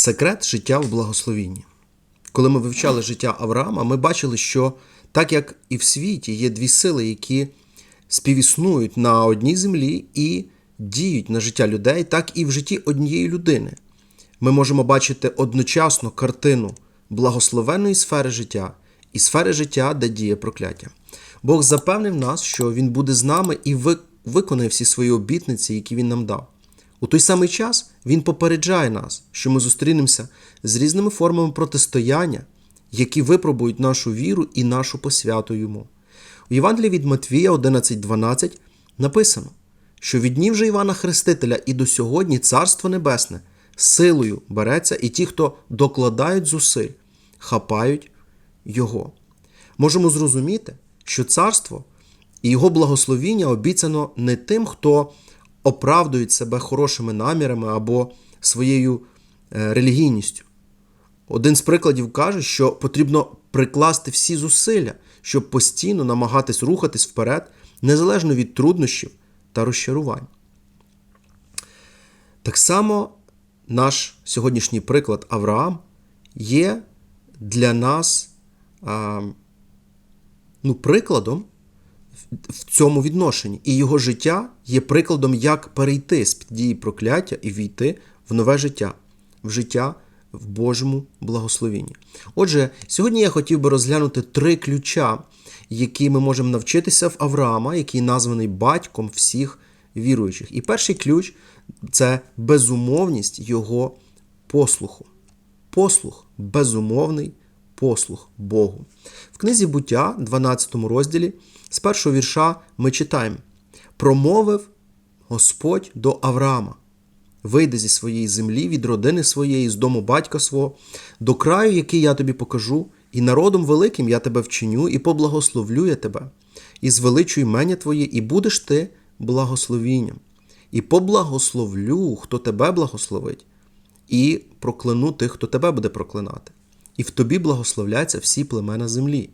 Секрет життя в благословінні. Коли ми вивчали життя Авраама, ми бачили, що так як і в світі є дві сили, які співіснують на одній землі і діють на життя людей, так і в житті однієї людини. Ми можемо бачити одночасно картину благословенної сфери життя і сфери життя, де діє прокляття. Бог запевнив нас, що Він буде з нами і виконає всі свої обітниці, які Він нам дав. У той самий час Він попереджає нас, що ми зустрінемося з різними формами протистояння, які випробують нашу віру і нашу посвяту йому. У Євангелії від Матвія 11.12 написано, що від днів же Івана Хрестителя і до сьогодні Царство Небесне силою береться, і ті, хто докладають зусиль, хапають Його. Можемо зрозуміти, що царство і його благословіння обіцяно не тим, хто оправдують себе хорошими намірами або своєю релігійністю. Один з прикладів каже, що потрібно прикласти всі зусилля, щоб постійно намагатись рухатись вперед, незалежно від труднощів та розчарувань. Так само наш сьогоднішній приклад Авраам є для нас ну, прикладом в цьому відношенні. І його життя є прикладом, як перейти з під дії прокляття і війти в нове життя, в життя в Божому благословенні. Отже, сьогодні я хотів би розглянути три ключа, які ми можемо навчитися в Авраама, який названий батьком всіх віруючих. І перший ключ це безумовність його послуху. Послух, безумовний послух Богу. В книзі буття, 12 розділі, з першого вірша ми читаємо: промовив Господь до Авраама. Вийди зі своєї землі, від родини своєї, з дому батька свого, до краю, який я тобі покажу, і народом великим я тебе вчиню, і поблагословлю я тебе, і звеличу імення Твоє, і будеш ти благословінням. І поблагословлю, хто тебе благословить, і прокляну тих, хто тебе буде проклинати. І в тобі благословляться всі племена землі.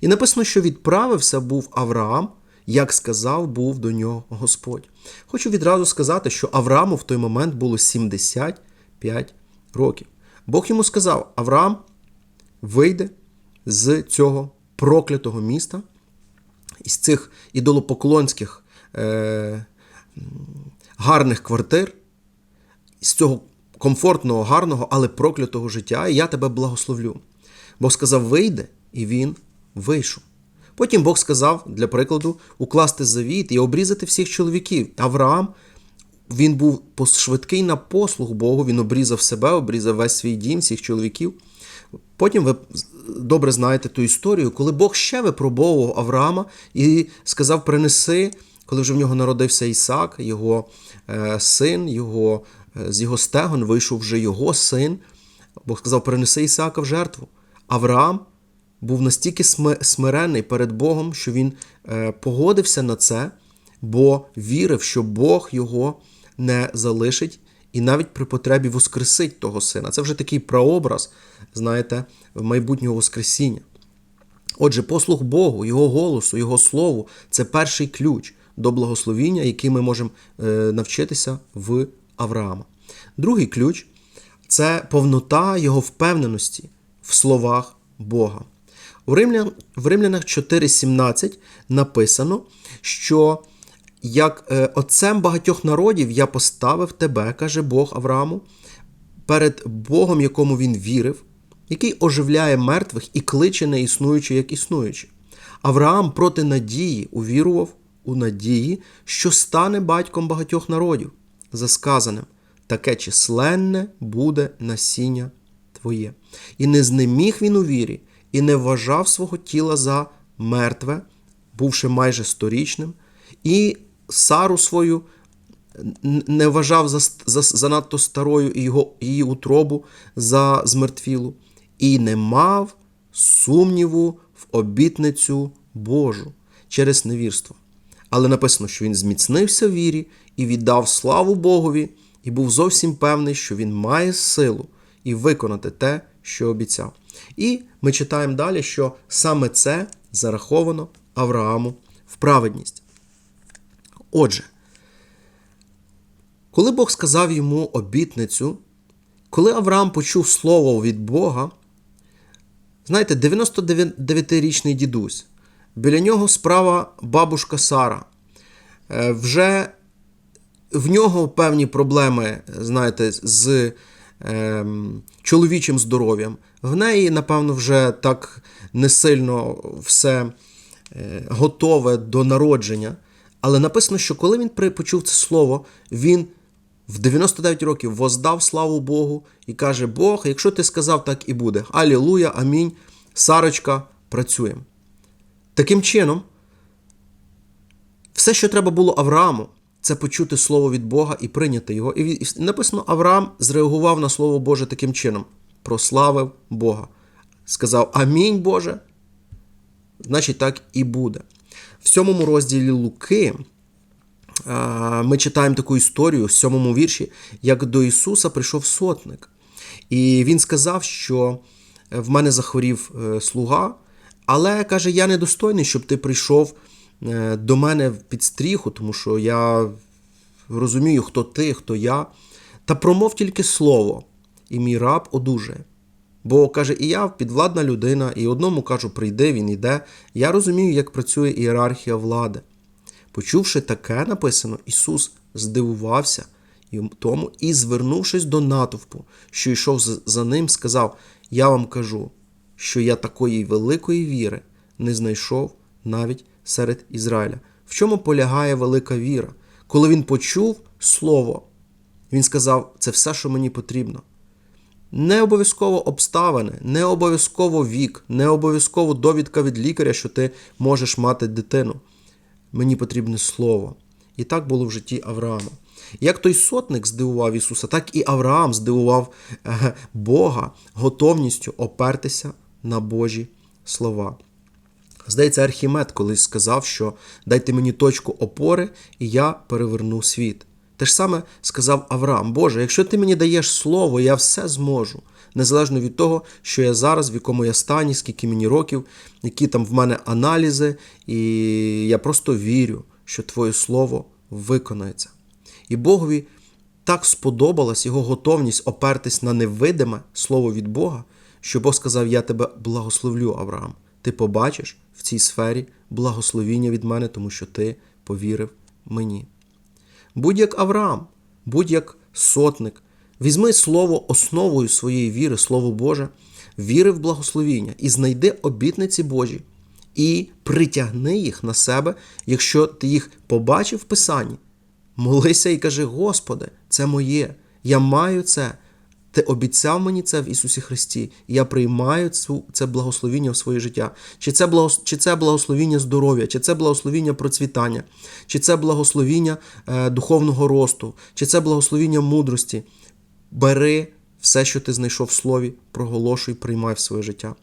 І написано, що відправився був Авраам, як сказав, був до нього Господь. Хочу відразу сказати, що Аврааму в той момент було 75 років. Бог йому сказав: Авраам вийде з цього проклятого міста, із цих ідолопоклонських е, гарних квартир, з цього комфортного, гарного, але проклятого життя, і я тебе благословлю. Бог сказав: вийде, і він вийшов. Потім Бог сказав, для прикладу, укласти завіт і обрізати всіх чоловіків. Авраам він був швидкий на послуг Богу, він обрізав себе, обрізав весь свій дім, всіх чоловіків. Потім ви добре знаєте ту історію, коли Бог ще випробовував Авраама і сказав: принеси, коли вже в нього народився Ісак, його е, син, його, е, з його стегон вийшов вже його син. Бог сказав: принеси Ісака в жертву. Авраам був настільки смирений перед Богом, що він е, погодився на це, бо вірив, що Бог його не залишить і навіть при потребі воскресить того сина. Це вже такий прообраз, знаєте, майбутнього Воскресіння. Отже, послух Богу, Його голосу, Його слову це перший ключ до благословіння, який ми можемо е, навчитися в Авраама. Другий ключ це повнота Його впевненості в словах Бога. В Римлянах 4,17 написано, що як е, отцем багатьох народів я поставив тебе, каже Бог Аврааму, перед Богом, якому він вірив, який оживляє мертвих і кличе неіснуючи, як існуючи. Авраам проти надії увірував у надії, що стане батьком багатьох народів, за сказаним, таке численне буде насіння твоє. І не знеміг він у вірі і не вважав свого тіла за мертве, бувши майже сторічним, і Сару свою не вважав за, за, занадто старою і його, її утробу за змертвілу, і не мав сумніву в обітницю Божу через невірство. Але написано, що він зміцнився в вірі і віддав славу Богові, і був зовсім певний, що він має силу і виконати те, що обіцяв. І ми читаємо далі, що саме це зараховано Аврааму в праведність. Отже, коли Бог сказав йому обітницю, Коли Авраам почув слово від Бога, знаєте, 99-річний дідусь, біля нього справа бабушка Сара. Е, Вже в нього певні проблеми, знаєте, з е, чоловічим здоров'ям. В неї, напевно, вже так не сильно все е, готове до народження. Але написано, що коли він почув це слово, він в 99 років воздав славу Богу і каже: Бог, якщо ти сказав, так і буде. Алілуя, амінь. Сарочка, працюємо. Таким чином, все, що треба було Аврааму, це почути слово від Бога і прийняти його. І написано, Авраам зреагував на слово Боже таким чином: прославив Бога. Сказав Амінь, Боже. Значить, так і буде. В сьомому розділі Луки ми читаємо таку історію в сьомому вірші, як до Ісуса прийшов сотник. І він сказав, що в мене захворів е, слуга, але каже, я недостойний, щоб ти прийшов е, до мене під стріху, тому що я розумію, хто ти, хто я. Та промов тільки слово, і мій раб одужає. Бо каже, і я підвладна людина, і одному кажу, прийди, він іде. Я розумію, як працює ієрархія влади. Почувши таке написано, Ісус здивувався тому і, звернувшись до натовпу, що йшов за ним, сказав: Я вам кажу, що я такої великої віри не знайшов навіть серед Ізраїля. В чому полягає велика віра? Коли він почув слово, він сказав: це все, що мені потрібно. Не обов'язково обставини, не обов'язково вік, не обов'язково довідка від лікаря, що ти можеш мати дитину. Мені потрібне слово. І так було в житті Авраама. Як той сотник здивував Ісуса, так і Авраам здивував е, Бога готовністю опертися на Божі слова. Здається, Архімед колись сказав, що дайте мені точку опори, і я переверну світ. Те ж саме сказав Авраам: Боже, якщо ти мені даєш слово, я все зможу, незалежно від того, що я зараз, в якому я стані, скільки мені років, які там в мене аналізи, і я просто вірю, що Твоє слово виконається. І Богові так сподобалась його готовність опертись на невидиме слово від Бога, що Бог сказав: Я тебе благословлю, Авраам. Ти побачиш в цій сфері благословіння від мене, тому що ти повірив мені. Будь як Авраам, будь як сотник, візьми слово основою своєї віри, Слово Боже, віри в благословіння і знайди обітниці Божі, і притягни їх на себе, якщо ти їх побачив в Писанні. Молися і кажи: Господи, це моє, я маю це. Ти обіцяв мені це в Ісусі Христі, і я приймаю цю, це благословіння в своє життя. Чи це, благос, чи це благословіння здоров'я, чи це благословіння процвітання, чи це благословіння е, духовного росту, чи це благословіння мудрості. Бери все, що ти знайшов в слові, проголошуй, приймай в своє життя.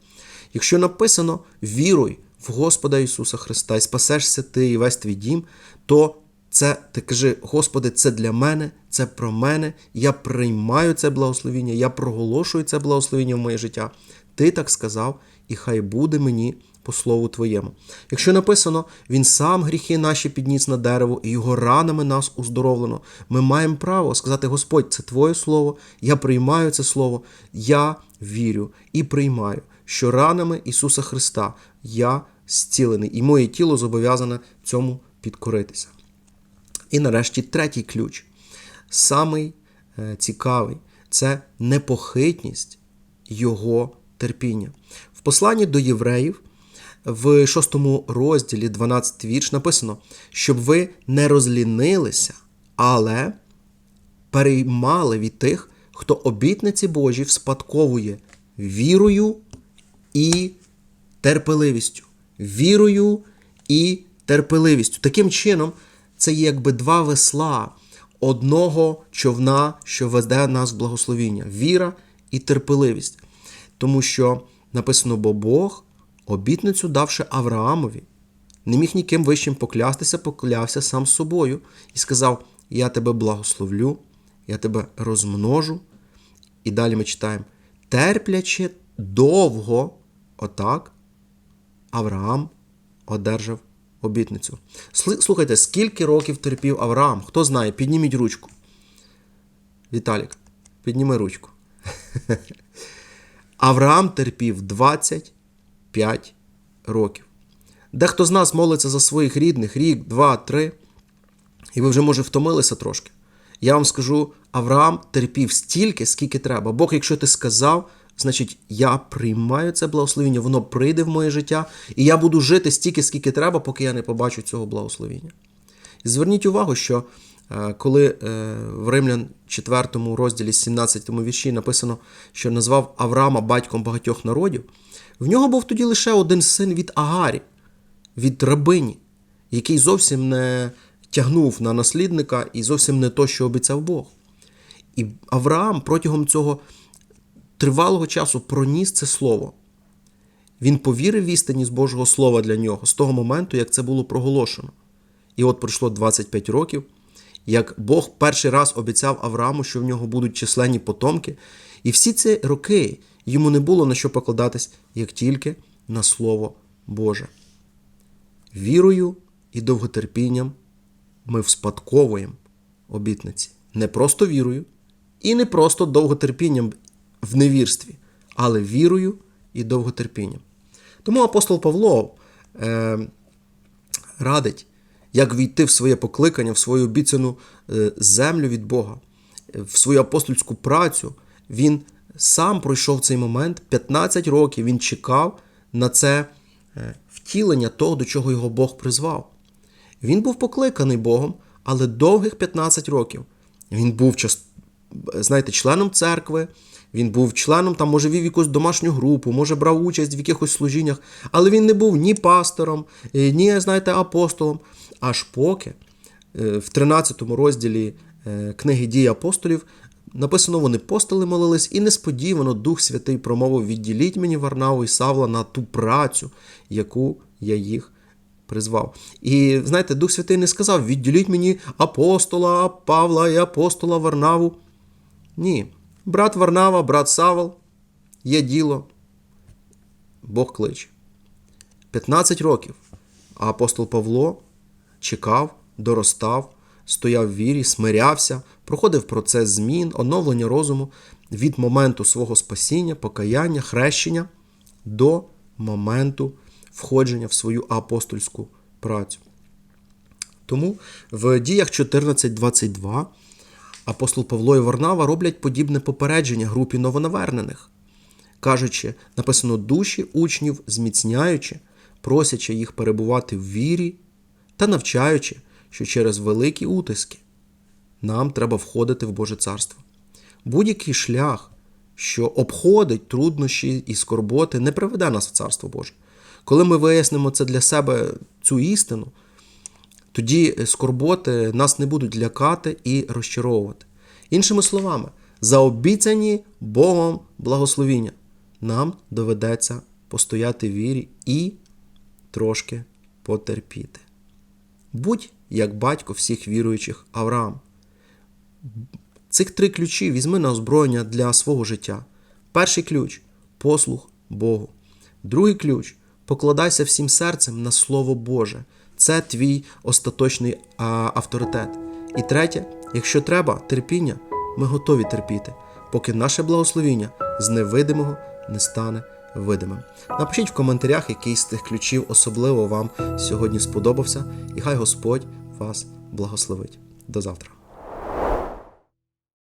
Якщо написано віруй в Господа Ісуса Христа і спасешся ти і весь твій дім, то це ти кажи, Господи, це для мене, це про мене. Я приймаю це благословіння, я проголошую це благословіння в моє життя. Ти так сказав, і хай буде мені по слову Твоєму. Якщо написано, Він сам гріхи наші підніс на дерево, і його ранами нас уздоровлено, ми маємо право сказати: Господь, це Твоє слово, я приймаю це слово, я вірю і приймаю, що ранами Ісуса Христа я зцілений, і моє тіло зобов'язане цьому підкоритися. І нарешті третій ключ, самий е, цікавий, це непохитність Його терпіння. В посланні до євреїв в 6 розділі 12 вірш написано, щоб ви не розлінилися, але переймали від тих, хто обітниці Божі вспадковує вірою і терпеливістю. Вірою і терпеливістю. Таким чином, це є якби два весла одного човна, що веде нас в благословіння віра і терпеливість. Тому що написано, бо Бог, обітницю давши Авраамові, не міг ніким вищим поклястися, поклявся сам собою і сказав: Я тебе благословлю, я тебе розмножу. І далі ми читаємо: терплячи довго, отак, Авраам одержав обітницю. Слухайте, скільки років терпів Авраам? Хто знає, підніміть ручку. Віталік, підніми ручку. Авраам терпів 25 років. Дехто з нас молиться за своїх рідних рік, два, три, і ви вже, може, втомилися трошки. Я вам скажу: Авраам терпів стільки, скільки треба. Бог, якщо ти сказав, значить я приймаю це благословіння, воно прийде в моє життя, і я буду жити стільки, скільки треба, поки я не побачу цього благословіння. І зверніть увагу, що е, коли е, в Римлян 4 розділі 17 вірші написано, що назвав Авраама батьком багатьох народів, в нього був тоді лише один син від Агарі, від рабині, який зовсім не тягнув на наслідника і зовсім не то, що обіцяв Бог. І Авраам протягом цього тривалого часу проніс це слово. Він повірив в істині Божого Слова для нього з того моменту, як це було проголошено. І от пройшло 25 років, як Бог перший раз обіцяв Аврааму, що в нього будуть численні потомки. І всі ці роки йому не було на що покладатись, як тільки на Слово Боже. Вірою і довготерпінням ми вспадковуємо обітниці. Не просто вірою і не просто довготерпінням в невірстві, але вірою і довготерпінням. Тому апостол Павло е, радить, як війти в своє покликання, в свою обіцяну е, землю від Бога, в свою апостольську працю. Він сам пройшов цей момент 15 років. Він чекав на це е, втілення того, до чого його Бог призвав. Він був покликаний Богом, але довгих 15 років. Він був знаєте, членом церкви, він був членом, там, може, вів якусь домашню групу, може, брав участь в якихось служіннях, але він не був ні пастором, ні, знаєте, апостолом. Аж поки в 13 розділі книги дії апостолів написано, вони постили молились, і несподівано Дух Святий промовив: відділіть мені Варнаву і Савла на ту працю, яку я їх призвав. І знаєте, Дух Святий не сказав: відділіть мені апостола Павла і апостола Варнаву. Ні. Брат Варнава, брат Савол, є діло. Бог кличе. 15 років. А апостол Павло чекав, доростав, стояв в вірі, смирявся, проходив процес змін, оновлення розуму від моменту свого спасіння, покаяння, хрещення до моменту входження в свою апостольську працю. Тому в діях 14.22 апостол Павло і Варнава роблять подібне попередження групі новонавернених, кажучи, написано душі учнів, зміцняючи, просячи їх перебувати в вірі та навчаючи, що через великі утиски нам треба входити в Боже Царство. Будь-який шлях, що обходить труднощі і скорботи, не приведе нас в Царство Боже. Коли ми вияснимо це для себе цю істину, тоді скорботи нас не будуть лякати і розчаровувати. Іншими словами, за обіцяні Богом благословіння нам доведеться постояти в вірі і трошки потерпіти. Будь як батько всіх віруючих Авраам. Цих три ключі візьми на озброєння для свого життя. Перший ключ послух Богу. Другий ключ покладайся всім серцем на Слово Боже. Це твій остаточний авторитет. І третє, якщо треба, терпіння, ми готові терпіти, поки наше благословіння з невидимого не стане видимим. Напишіть в коментарях, який з тих ключів особливо вам сьогодні сподобався, і хай Господь вас благословить. До завтра.